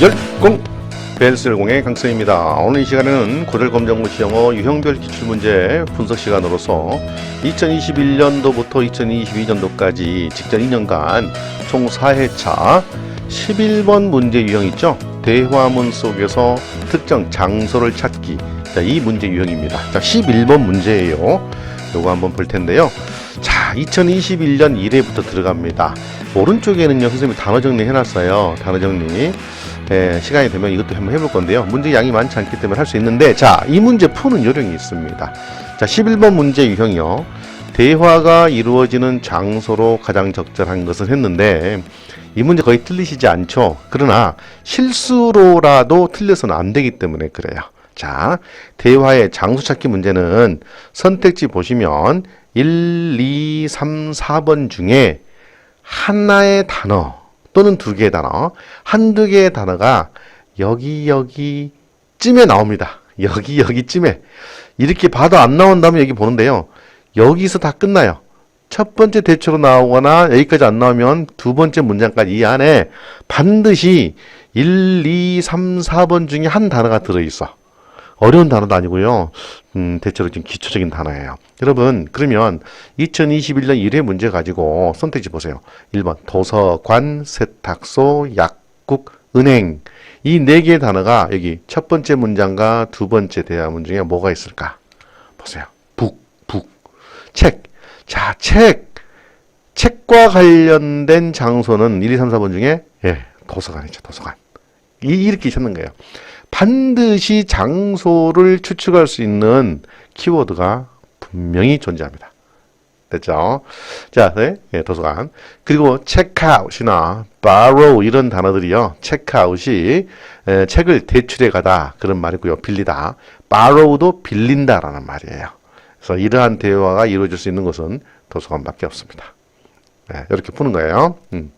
열공 벨스열공의 강쌤입니다. 오늘 이 시간에는 고del검정고시 영어 유형별 기출문제 분석 시간으로서 2021년도부터 2022년도까지 직전 2년간 총 4회차 11번 문제 유형 있죠? 대화문 속에서 특정 장소를 찾기. 자, 이 문제 유형입니다. 자, 11번 문제예요. 요거 한번 볼 텐데요. 자, 2021년 1회부터 들어갑니다. 오른쪽에는요, 선생님이 단어 정리 해놨어요. 단어 정리. 예, 시간이 되면 이것도 한번 해볼 건데요. 문제 양이 많지 않기 때문에 할 수 있는데, 자, 이 문제 푸는 요령이 있습니다. 자, 11번 문제 유형이요. 대화가 이루어지는 장소로 가장 적절한 것을 했는데, 이 문제 거의 틀리시지 않죠? 그러나 실수로라도 틀려서는 안 되기 때문에 그래요. 자, 대화의 장소 찾기 문제는 선택지 보시면 1, 2, 3, 4번 중에 하나의 단어 또는 두 개의 단어, 한두 개의 단어가 여기 여기 쯤에 나옵니다. 여기 여기 쯤에 이렇게 봐도 안 나온다면 여기 보는데요. 여기서 다 끝나요. 첫 번째 대처로 나오거나 여기까지 안 나오면 두 번째 문장까지 이 안에 반드시 1, 2, 3, 4번 중에 한 단어가 들어있어. 어려운 단어도 아니고요. 음, 대체로 좀 기초적인 단어예요. 여러분, 그러면 2021년 1회 문제 가지고 선택지 보세요. 1번 도서관, 세탁소, 약국, 은행. 이 네 개의 단어가 여기 첫 번째 문장과 두 번째 대화문 중에 뭐가 있을까? 보세요. 북, 북. 책. 자, 책. 책과 관련된 장소는 1, 2, 3, 4번 중에 예, 도서관이죠. 도서관. 이, 이렇게 찾는 거예요. 반드시 장소를 추측할 수 있는 키워드가 분명히 존재합니다. 됐죠? 자, 네, 예, 도서관. 그리고 체크아웃이나 borrow 이런 단어들이요. 체크아웃이 에, 책을 대출해 가다 그런 말이고요. 빌리다. borrow도 빌린다라는 말이에요. 그래서 이러한 대화가 이루어질 수 있는 것은 도서관밖에 없습니다. 네, 이렇게 푸는 거예요. 음.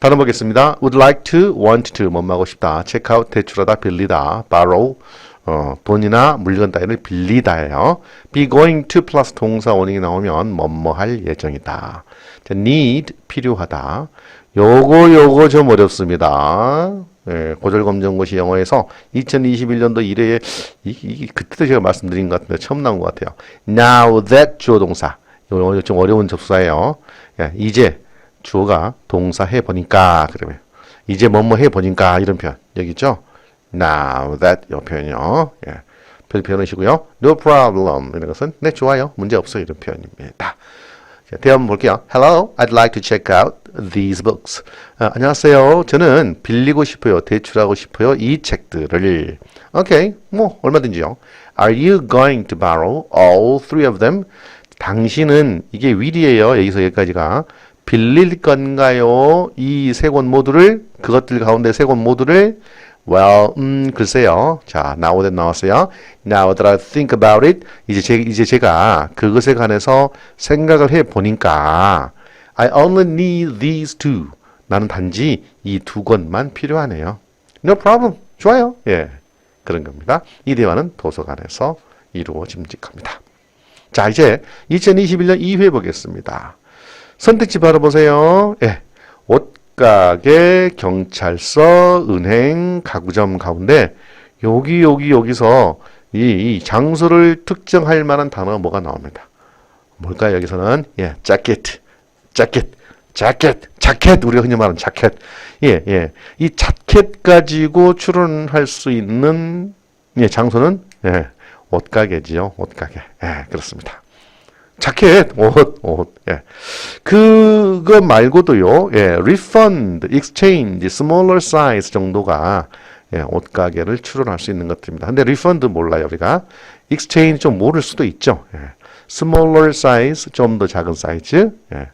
단어 보겠습니다. would like to, want to, 뭐하고 싶다. check out, 대출하다, 빌리다, borrow, 어, 돈이나 물건 따위를 빌리다예요. be going to 플러스 동사 원형이 나오면 뭐뭐 할 예정이다. 자, need, 필요하다. 요거 요거 좀 어렵습니다. 예, 고절검정고시 영어에서 2021년도 1회에 이, 이, 그때도 제가 말씀드린 것 같은데 처음 나온 것 같아요. Now that 주어 동사. 요거 좀 어려운 접수사예요. 예, 이제 주어가 동사 해 보니까 그러면 이제 뭐뭐 해 보니까 이런 표현. 여기 있죠? Now that 이 표현이요. 예. 별 표현이시고요. No problem. 이런 것은 네 좋아요. 문제 없어 이런 표현입니다. 자, 대화 볼게요. Hello I'd like to check out these books. 아, 안녕하세요. 저는 빌리고 싶어요. 대출하고 싶어요. 이 책들을. 오케이. 뭐 얼마든지요. Are you going to borrow all three of them? 당신은 이게 will이에요. 여기서 여기까지가 빌릴 건가요? 이세권 모두를 그것들 가운데 세권 모두를 well 음 글쎄요. 자, now that 나왔어요. Now that I think about it 이제 제 이제 제가 그것에 관해서 생각을 해 보니까 I only need these two. 나는 단지 이두 권만 필요하네요. No problem. 좋아요. 예. 그런 겁니다. 이 대화는 도서관에서 이루어짐직합니다. 자, 이제 2021년 2회 보겠습니다. 선택지 바로 보세요. 예. 옷가게, 경찰서, 은행, 가구점 가운데 여기 여기 여기서 이, 이 장소를 특정할 만한 단어가 뭐가 나옵니다. 뭘까요? 여기서는 예, 자켓, 자켓, 자켓, 자켓 우리가 흔히 말하는 자켓. 예, 예. 이 자켓 가지고 출연할 수 있는 예, 장소는 예, 옷가게지요. 옷가게. 예, 그렇습니다. 자켓, 옷, 옷, 예. 그거 말고도요, 예, refund, exchange, smaller size 정도가, 예, 옷가게를 추론할 수 있는 것들입니다. 근데 refund 몰라요, 우리가. exchange 좀 모를 수도 있죠. 예. smaller size, 좀 더 작은 사이즈, 예.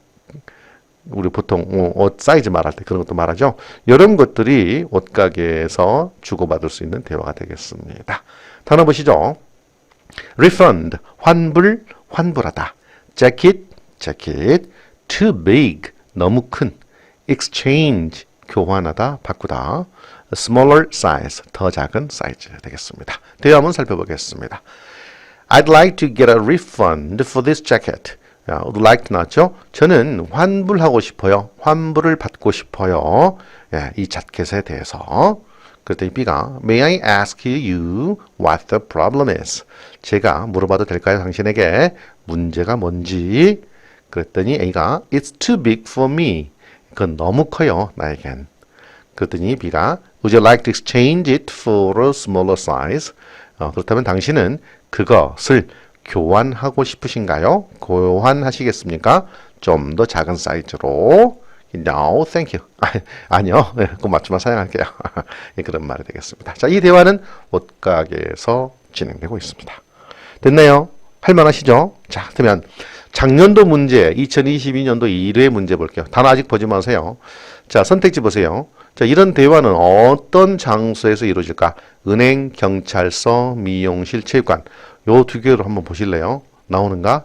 우리 보통 어, 옷 사이즈 말할 때 그런 것도 말하죠. 이런 것들이 옷가게에서 주고받을 수 있는 대화가 되겠습니다. 단어 보시죠. refund, 환불, 환불하다. Jacket, jacket. too big, 너무 큰. exchange, 교환하다, 바꾸다. smaller size, 더 작은 사이즈 되겠습니다. 대화 한번 살펴보겠습니다. I'd like to get a refund for this jacket. 야, would like to 나왔죠? 저는 환불하고 싶어요. 환불을 받고 싶어요. 예, 이 자켓에 대해서. 그랬더니 B가 May I ask you what the problem is? 제가 물어봐도 될까요? 당신에게 문제가 뭔지. 그랬더니 A가 It's too big for me. 그건 너무 커요. 나에겐. 그랬더니 B가 Would you like to exchange it for a smaller size? 어, 그렇다면 당신은 그것을 교환하고 싶으신가요? 교환하시겠습니까? 좀 더 작은 사이즈로. No, thank you. 아, 아니요, 네, 그 맞춤만 사용할게요. 예, 그런 말이 되겠습니다. 자, 이 대화는 옷가게에서 진행되고 있습니다. 됐나요? 할만하시죠? 자, 그러면 작년도 문제, 2022년도 1회 문제 볼게요. 단어 아직 보지 마세요. 자, 선택지 보세요. 자, 이런 대화는 어떤 장소에서 이루어질까? 은행, 경찰서, 미용실, 체육관. 요 두 개로 한번 보실래요? 나오는가?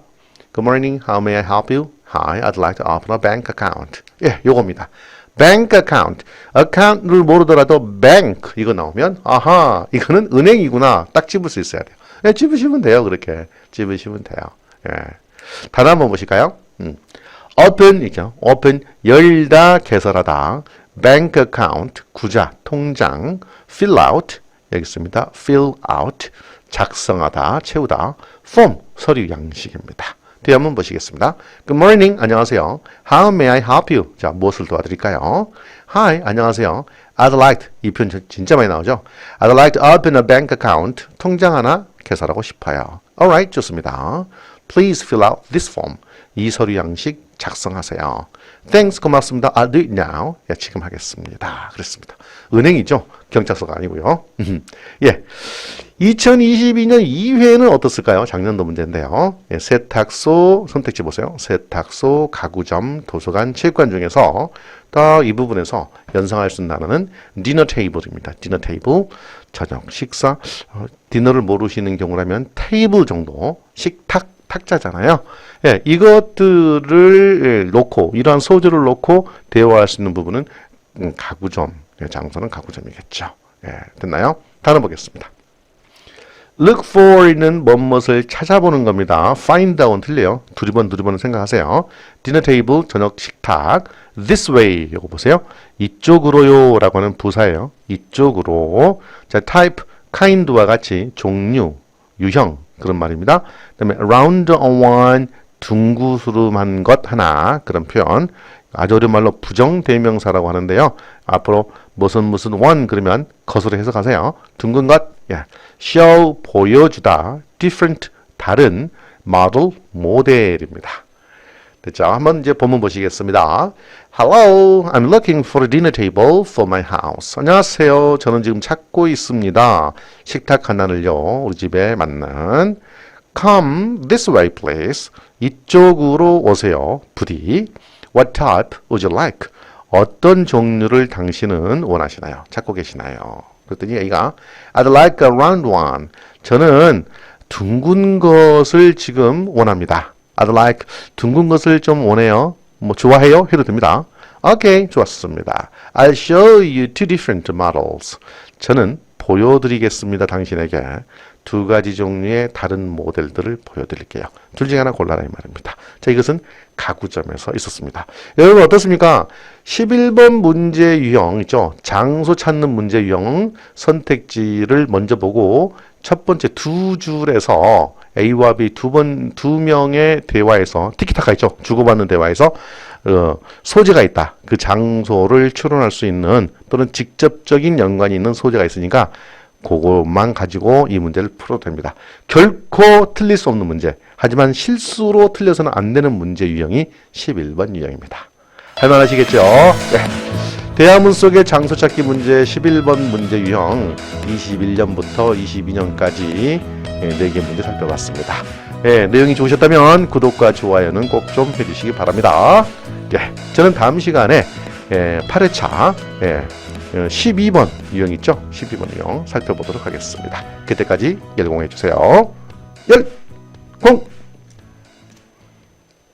Good morning. How may I help you? Hi, I'd like to open a bank account. 예, 요겁니다. bank account. account를 모르더라도 bank 이거 나오면 아하, 이거는 은행이구나. 딱 집을 수 있어야 돼요. 예, 집으시면 돼요. 그렇게 집으시면 돼요. 예. 단어 한번 보실까요? 음. open 이죠. open 열다 개설하다. bank account 구자 통장 fill out 여기 있습니다. fill out 작성하다 채우다 form 서류 양식입니다. 뒤에 한번 보시겠습니다. Good morning 안녕하세요. How may I help you? 자 무엇을 도와드릴까요? Hi 안녕하세요. I'd like 이 표현 진짜 많이 나오죠. I'd like to open a bank account 통장 하나 개설하고 싶어요. Alright 좋습니다. Please fill out this form. 이 서류 양식 작성하세요. Thanks 고맙습니다. I'll do it now. 예, 지금 하겠습니다. 그랬습니다. 은행이죠. 경찰서가 아니고요. 예. 2022년 2회는 어떻을까요? 작년도 문제인데요. 예, 세탁소 선택지 보세요. 세탁소, 가구점, 도서관, 체육관 중에서 딱 이 부분에서 연상할 수 있는 단어는 디너 테이블입니다. 디너 테이블, 저녁 식사, 어, 디너를 모르시는 경우라면 테이블 정도, 식탁, 탁자잖아요. 예, 이것들을 예, 놓고 이러한 소재를 놓고 대화할 수 있는 부분은 음, 가구점, 예, 장소는 가구점이겠죠. 예, 됐나요? 단어 보겠습니다. Look for는 뭐뭇을 찾아보는 겁니다. find out은 틀려요. 두리번 두리번 생각하세요. dinner table 저녁 식탁 this way 이거 보세요. 이쪽으로요 라고 하는 부사예요. 이쪽으로 자 type kind와 같이 종류 유형 그런 말입니다. 그다음에 around one 둥구스름한 것 하나 그런 표현 아주 어려운 말로 부정대명사라고 하는데요. 앞으로 무슨 무슨 one 그러면 것으로 해석하세요. 둥근 것, 예. show 보여주다, different 다른 model 모델입니다. 됐죠? 한번 이제 본문 보시겠습니다. Hello, I'm looking for a dinner table for my house. 안녕하세요. 저는 지금 찾고 있습니다. 식탁 하나를요. 우리 집에 맞는. Come this way, please. 이쪽으로 오세요. 부디. What type would you like? 어떤 종류를 당신은 원하시나요? 찾고 계시나요? 그랬더니 A가 I'd like a round one. 저는 둥근 것을 지금 원합니다. I'd like 둥근 것을 좀 원해요. 뭐 좋아해요? 해도 됩니다. 오케이, 좋았습니다. I'll show you two different models. 저는 보여드리겠습니다. 당신에게 두 가지 종류의 다른 모델들을 보여드릴게요. 둘 중에 하나 골라라 이 말입니다. 자, 이것은 가구점에서 있었습니다. 여러분 어떻습니까? 11번 문제 유형 있죠? 장소 찾는 문제 유형 선택지를 먼저 보고 첫 번째 두 줄에서 A와 B 두 번 두 명의 대화에서 티키타카 있죠? 주고받는 대화에서 어, 소재가 있다. 그 장소를 추론할 수 있는 또는 직접적인 연관이 있는 소재가 있으니까 그것만 가지고 이 문제를 풀어도 됩니다. 결코 틀릴 수 없는 문제. 하지만 실수로 틀려서는 안 되는 문제 유형이 11번 유형입니다. 할만하시겠죠? 네. 대화문 속의 장소 찾기 문제 11번 문제 유형 21년부터 22년까지 4개 문제 살펴봤습니다. 예, 내용이 좋으셨다면 구독과 좋아요는 꼭 좀 해주시기 바랍니다. 예, 저는 다음 시간에 예, 8회차 예, 12번 유형 있죠? 12번 유형 살펴보도록 하겠습니다. 그때까지 열공해 주세요. 열공!